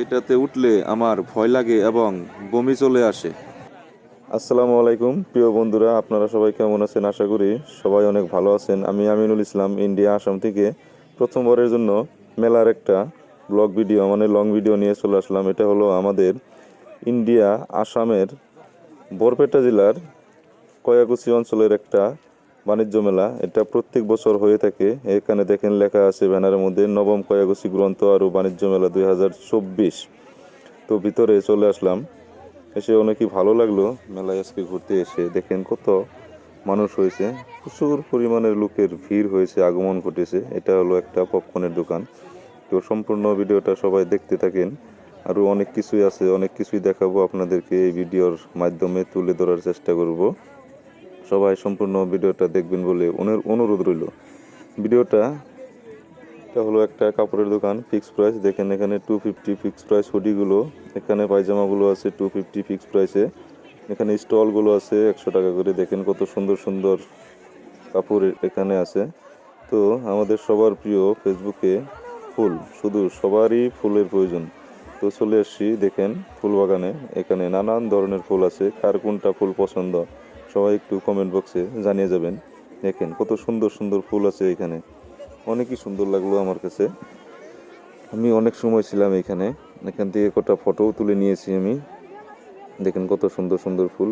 এটাতে উঠলে আমার ভয় লাগে এবং বমি চলে আসে। আসসালামু আলাইকুম, প্রিয় বন্ধুরা, আপনারা সবাই কেমন আছেন? আশা করি সবাই অনেক ভালো আছেন। আমি আমিনুল ইসলাম, ইন্ডিয়া, আসাম থেকে। প্রথমবারের জন্য মেলার একটা ব্লগ ভিডিও মানে লং ভিডিও নিয়ে চলে আসলাম। এটা হলো আমাদের ইন্ডিয়া, আসামের বরপেটা জেলার কয়াকুচি অঞ্চলের একটা বাণিজ্য মেলা, এটা প্রত্যেক বছর হয়ে থাকে। এখানে দেখেন লেখা আছে ব্যানারের মধ্যে, নবম কয়াকুচি গ্রন্থ আর বাণিজ্য মেলা দুই হাজার চব্বিশ। তো ভিতরে চলে আসলাম। এসে অনেকই ভালো লাগল মেলায় আজকে ঘুরতে এসে। দেখেন কত মানুষ হয়েছে, প্রচুর পরিমাণের লোকের ভিড় হয়েছে, আগমন ঘটেছে। এটা হলো একটা পপকর্নের দোকান। তো সম্পূর্ণ ভিডিওটা সবাই দেখতে থাকেন। আরও অনেক কিছুই আছে, অনেক কিছুই দেখাবো আপনাদেরকে এই ভিডিওর মাধ্যমে তুলে ধরার চেষ্টা করব। সবাই সম্পূর্ণ ভিডিওটা দেখবেন বলে অনু- অনুরোধ রইল। ভিডিওটা এটা হলো একটা কাপড়ের দোকান ফিক্স প্রাইস দেখেন এখানে টু ফিফটি ফিক্স প্রাইস হুডিগুলো এখানে পায়জামাগুলো আছে টু ফিফটি ফিক্স প্রাইসে এখানে স্টলগুলো আছে একশো টাকা করে। দেখেন কত সুন্দর সুন্দর কাপড় এখানে আছে। তো আমাদের সবার প্রিয় ফেসবুকে ফুল, শুধু সবারই ফুলের প্রয়োজন। তো চলে আসছি, দেখেন ফুল বাগানে এখানে নানান ধরনের ফুল আছে। কার কোনটা ফুল পছন্দ? সবাই একটু কমেন্ট বক্সে জানিয়ে যাবেন। দেখেন, কত সুন্দর সুন্দর ফুল আছে এখানে। অনেকই সুন্দর লাগল আমার কাছে। আমি অনেক সময় ছিলাম এখানে। এখান থেকে কটা ফটোও তুলে নিয়েছি আমি। দেখেন কত সুন্দর সুন্দর ফুল।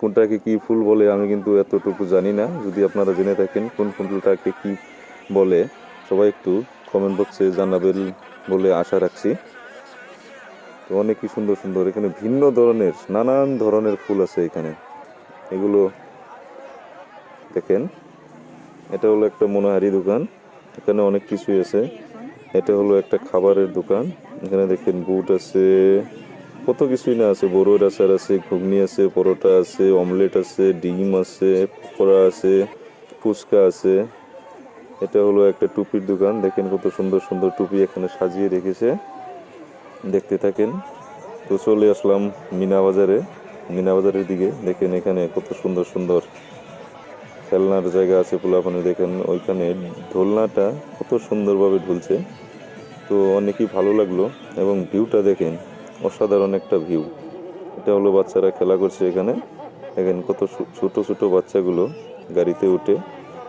কোনটাকে কি ফুল বলে আমি কিন্তু এতটুকু জানি না। যদি আপনারা জেনে থাকেন কোন ফুলটাকে কি বলে, সবাই একটু কমেন্ট বক্সে জানাবেন বলে আশা রাখছি। তো অনেকই সুন্দর সুন্দর এখানে ভিন্ন ধরনের, নানান ধরনের ফুল আছে এখানে। এগুলো দেখেন। এটা হলো একটা মনোহারি দোকান। এখানে অনেক কিছুই আছে। এটা হলো একটা খাবারের দোকান। এখানে দেখেন বুট আছে। কত কিছুই না আছে। বড়োর আচার আছে, ঘুগনি আছে, পরোটা আছে, অমলেট আছে, ডিম আছে, পকোড়া আছে, ফুচকা আছে। এটা হলো একটা টুপির দোকান। দেখেন কত সুন্দর সুন্দর টুপি এখানে সাজিয়ে রেখেছে। দেখতে থাকেন। তো চলে আসলাম মিনা বাজারে। মিনা বাজারের দিকে দেখেন এখানে কত সুন্দর সুন্দর খেলনার জায়গা আছে পোলাপানি দেখেন, ওইখানে ঢোলনাটা কত সুন্দরভাবে ঢুলছে। তো অনেকই ভালো লাগল এবং ভিউটা দেখেন, অসাধারণ একটা ভিউ। এটা হলো বাচ্চারা খেলা করছে এখানে। দেখেন কত ছোট ছোট বাচ্চাগুলো গাড়িতে উঠে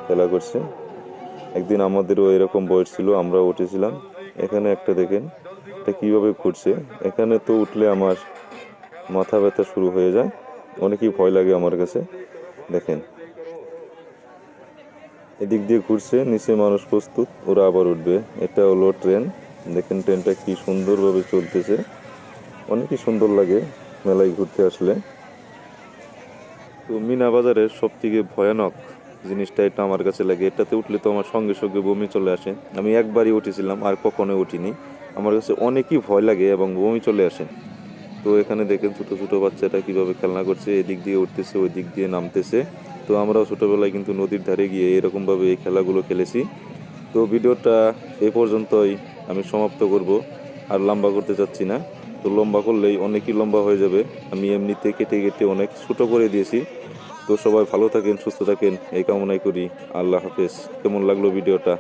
খেলা করছে। একদিন আমাদেরও এরকম বয়স ছিল, আমরাও উঠেছিলাম। এখানে একটা দেখেন, এটা কীভাবে ঘুরছে। এখানে তো উঠলে আমার মাথা ব্যথা শুরু হয়ে যায়। অনেকই ভয় লাগে আমার কাছে। দেখেন। এদিক দিয়ে ঘুরছে, নিচে মানুষ প্রস্তুত, ওরা আবার উঠবে। এটা হলো ট্রেন। দেখেন ট্রেনটা কি সুন্দরভাবে চলতেছে। অনেকই সুন্দর লাগে মেলায় ঘুরতে আসলে। তো মিনা বাজারের সব থেকে ভয়ানক জিনিসটা এটা আমার কাছে লাগে। এটাতে উঠলে তো আমার সঙ্গে সঙ্গে বমি চলে আসে। আমি একবারই উঠেছিলাম, আর কখনোই উঠিনি। আমার কাছে অনেকই ভয় লাগে এবং বমি চলে আসে। তো এখানে দেখেন ছোটো ছোটো বাচ্চাটা কীভাবে খেলনা করছে, এদিক দিয়ে উঠতেছে ওই দিক দিয়ে নামতেছে। তো আমরাও ছোটোবেলায় কিন্তু নদীর ধারে গিয়ে এরকমভাবে এই খেলাগুলো খেলেছি। তো ভিডিওটা এ পর্যন্তই আমি সমাপ্ত করব, আর লম্বা করতে চাচ্ছি না। তো লম্বা করলেই অনেকই লম্বা হয়ে যাবে। আমি এমনিতে কেটে কেটে অনেক ছোটো করে দিয়েছি। তো সবাই ভালো থাকেন, সুস্থ থাকেন, এই কামনাই করি। আল্লাহ হাফেজ। কেমন লাগল ভিডিওটা?